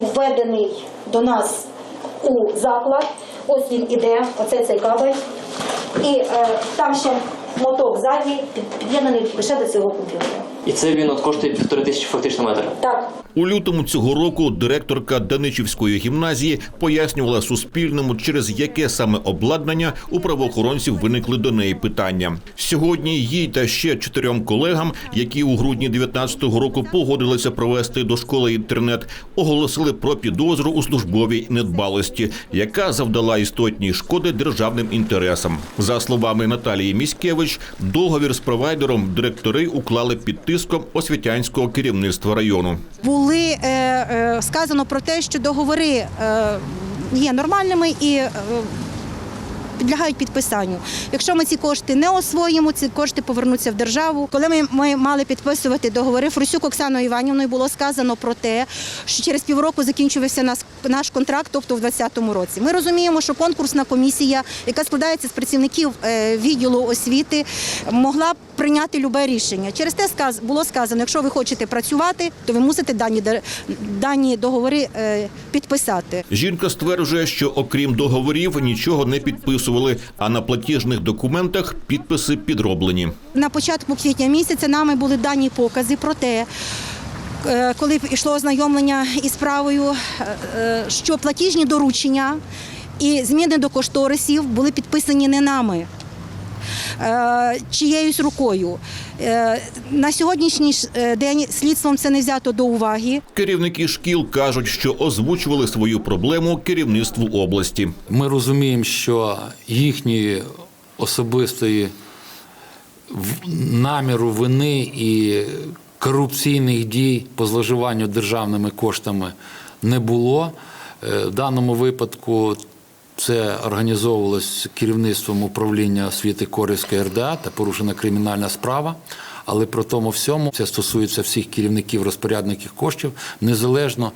Введений до нас у заклад. Ось він іде, оце цей кабель. І е, там ще моток ззаді під'єднаний лише до цього комп'ютера. І це він от коштує півтори тисячі фактично метр. Так. У лютому цього року директорка Даничівської гімназії пояснювала Суспільному, через яке саме обладнання у правоохоронців виникли до неї питання. Сьогодні їй та ще чотирьом колегам, які у грудні 19-го року погодилися провести до школи інтернет, оголосили про підозру у службовій недбалості, яка завдала істотній шкоди державним інтересам. За словами Наталії Міськевич, договір з провайдером директори уклали під тиском освітянського керівництва району. були е, е, сказано про те, що договори е, є нормальними і е, підлягають підписанню. Якщо ми ці кошти не освоїмо, ці кошти повернуться в державу. Коли ми, ми мали підписувати договори, Фрусюк Оксаною Іванівною було сказано про те, що через півроку закінчувався нас, наш контракт, тобто в 2020 році. Ми розуміємо, що конкурсна комісія, яка складається з працівників е, відділу освіти, могла б прийняти любе рішення. Через те було сказано, якщо ви хочете працювати, то ви мусите дані, дані договори е, підписати. Жінка стверджує, що окрім договорів нічого не підписували, а на платіжних документах підписи підроблені. На початку квітня місяця нами були дані покази про те, е, коли йшло ознайомлення із справою, е, що платіжні доручення і зміни до кошторисів були підписані не нами. Е, Чиєюсь рукою. Е, На сьогоднішній е, день слідством це не взято до уваги. Керівники шкіл кажуть, що озвучували свою проблему керівництву області. Ми розуміємо, що їхньої особистої наміру вини і корупційних дій по зловживанню державними коштами не було. В даному випадку це організовувалось керівництвом управління освіти Корівської РДА та порушена кримінальна справа. Але при тому всьому це стосується всіх керівників розпорядників коштів, незалежно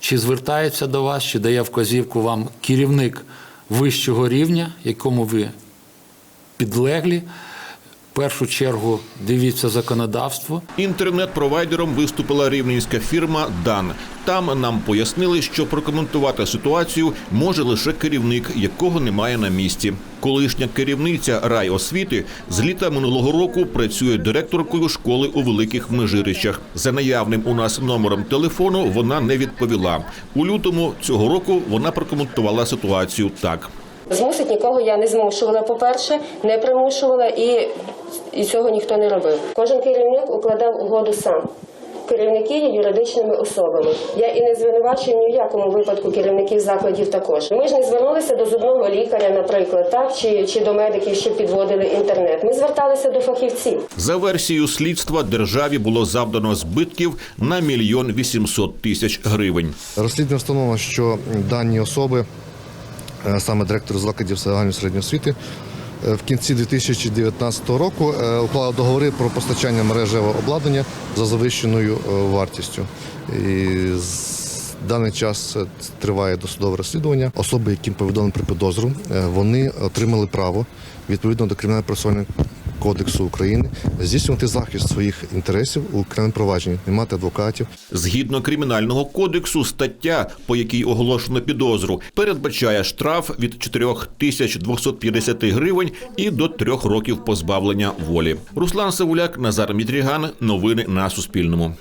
чи звертається до вас, чи дає вказівку вам керівник вищого рівня, якому ви підлеглі. Першу чергу дивіться законодавство. Інтернет-провайдером виступила рівненська фірма Дан. Там нам пояснили, що прокоментувати ситуацію може лише керівник, якого немає на місці. Колишня керівниця райосвіти з літа минулого року працює директоркою школи у великих межирищах. За наявним у нас номером телефону вона не відповіла. У лютому цього року вона прокоментувала ситуацію так. Змусить нікого я не змушувала, по-перше, не примушувала і, і цього ніхто не робив. Кожен керівник укладав угоду сам. Керівники є юридичними особами. Я і не звинувачую ні в якому випадку керівників закладів також. Ми ж не звернулися до зубного лікаря, наприклад, так чи, чи до медиків, що підводили інтернет. Ми зверталися до фахівців. За версією слідства, державі було завдано збитків на мільйон вісімсот тисяч гривень. Розслідування встановлено, що дані особи, саме директор закладів загальної середньої освіти, е, в кінці 2019 року уклав договори про постачання мережевого обладнання за завищеною е, вартістю. І даний час е, триває досудове розслідування. Особи, яким повідомлено про підозру, е, вони отримали право відповідно до кримінально процесуального кодексу України здійснювати захист своїх інтересів у кримінальному не мати адвокатів, Згідно кримінального кодексу, стаття, по якій оголошено підозру, передбачає штраф від 4250 гривень і до трьох років позбавлення волі. Руслан Савуляк, Назар Мітріган. Новини на Суспільному.